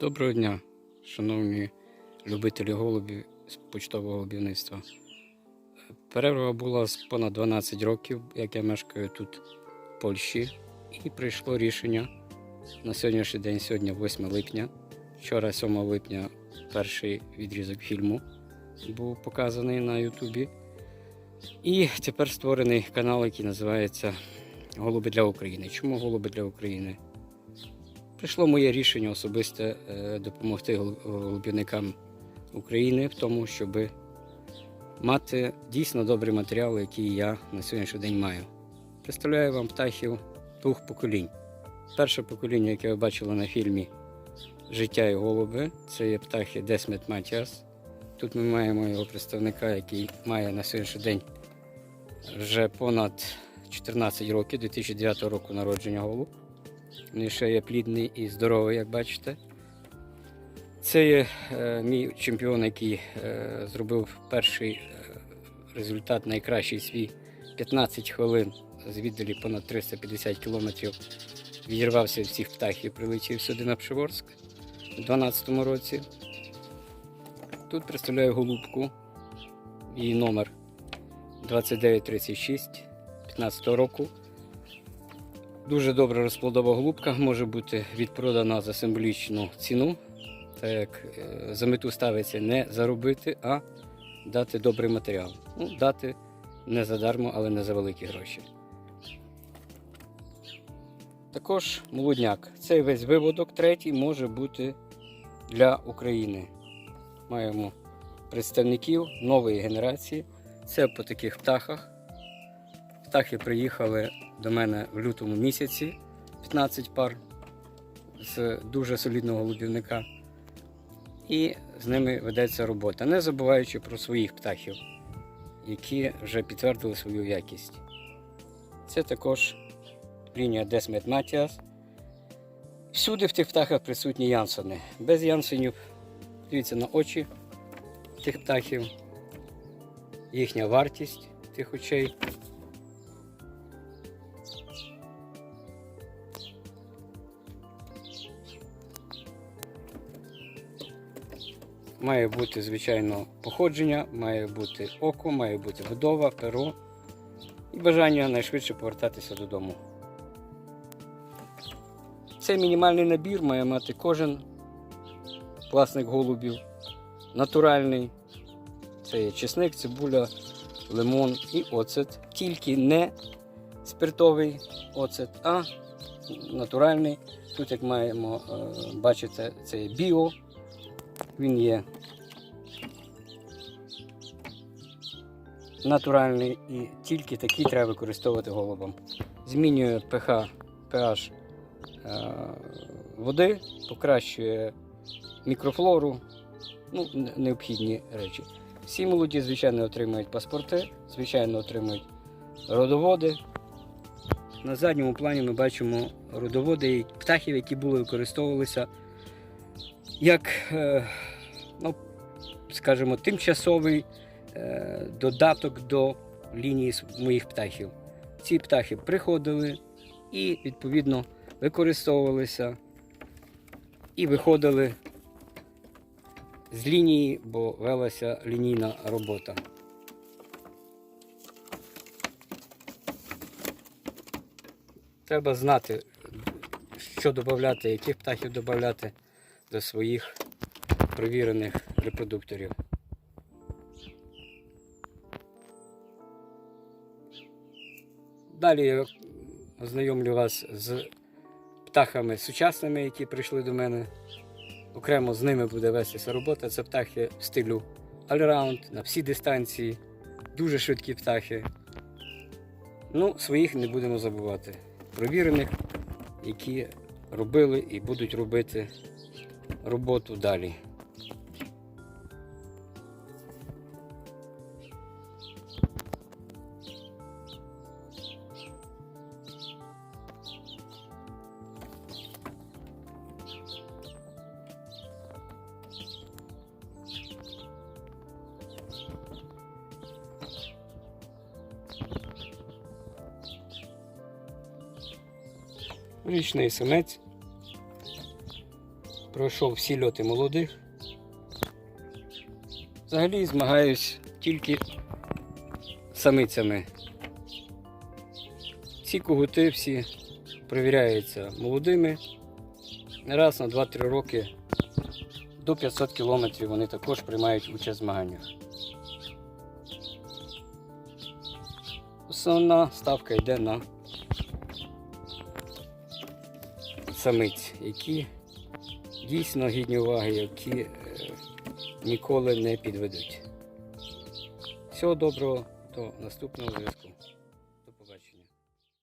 Доброго дня, шановні любителі голубів з почтового голубівництва. Перерва була з понад 12 років, як я мешкаю тут, в Польщі, і прийшло рішення на сьогоднішній день, сьогодні 8 липня. Вчора, 7 липня, перший відрізок фільму був показаний на Ютубі. І тепер створений канал, який називається Голуби для України. Чому голуби для України? Прийшло моє рішення особисте е, допомогти гол- голубівникам України в тому, щоб мати дійсно добрий матеріал, який я на сьогоднішній день маю. Представляю вам птахів двох поколінь. Перше покоління, яке ви бачили на фільмі Життя і голуби, це є птахи Десмет Матіас. Тут ми маємо його представника, який має на сьогоднішній день вже понад 14 років, 2009 року народження голуб. Він ще є плідний і здоровий, як бачите. Це є е, мій чемпіон, який е, зробив перший е, результат, найкращий свій 15 хвилин з віддалі понад 350 кілометрів. Відірвався від всіх птахів, прилетів сюди на Пшеворськ у 2012 році. Тут представляю голубку, її номер 2936 15 року. Дуже добра розплодова голубка може бути відпродана за символічну ціну, так як е, за мету ставиться не заробити, а дати добрий матеріал. Ну, дати не задармо, але не за великі гроші. Також молодняк. Цей весь виводок третій може бути для України. Маємо представників нової генерації. Це по таких птахах. Птахи приїхали до мене в лютому місяці 15 пар з дуже солідного голубівника. І з ними ведеться робота, не забуваючи про своїх птахів, які вже підтвердили свою якість. Це також лінія Desmet Matias. Всюди в тих птахах присутні янсони. Без янсонів, дивіться на очі тих птахів, їхня вартість тих очей. Має бути, звичайно, походження, має бути око, має бути будова, перо і бажання найшвидше повертатися додому. Цей мінімальний набір має мати кожен власник голубів. Натуральний. Це є чесник, цибуля, лимон і оцет. Тільки не спиртовий оцет, а натуральний. Тут, як маємо е, бачите, це є біо. Він є натуральний і тільки такий треба використовувати голубом. Змінює pH, pH е, води, покращує мікрофлору, ну, необхідні речі. Всі молоді, звичайно, отримують паспорти, звичайно, отримують родоводи. На задньому плані ми бачимо родоводи птахів, які були використовувалися як, е, ну, скажімо, тимчасовий е, додаток до лінії моїх птахів. Ці птахи приходили і, відповідно, використовувалися і виходили з лінії, бо велася лінійна робота. Треба знати, що додати, яких птахів додати до своїх провірених репродукторів. Далі я ознайомлю вас з птахами сучасними, які прийшли до мене. Окремо з ними буде вестися робота. Це птахи в стилю allround, на всі дистанції, дуже швидкі птахи. Ну, своїх не будемо забувати. Провірених, які робили і будуть робити роботу далі. Річний самець пройшов всі льоти молодих. Взагалі змагаюсь тільки самицями. Ці когути всі перевіряються молодими. Раз на 2-3 роки до 500 кілометрів вони також приймають участь в змаганнях. Основна ставка йде на самиць, які дійсно гідні уваги, які е, ніколи не підведуть. Всього доброго, до наступного зв'язку.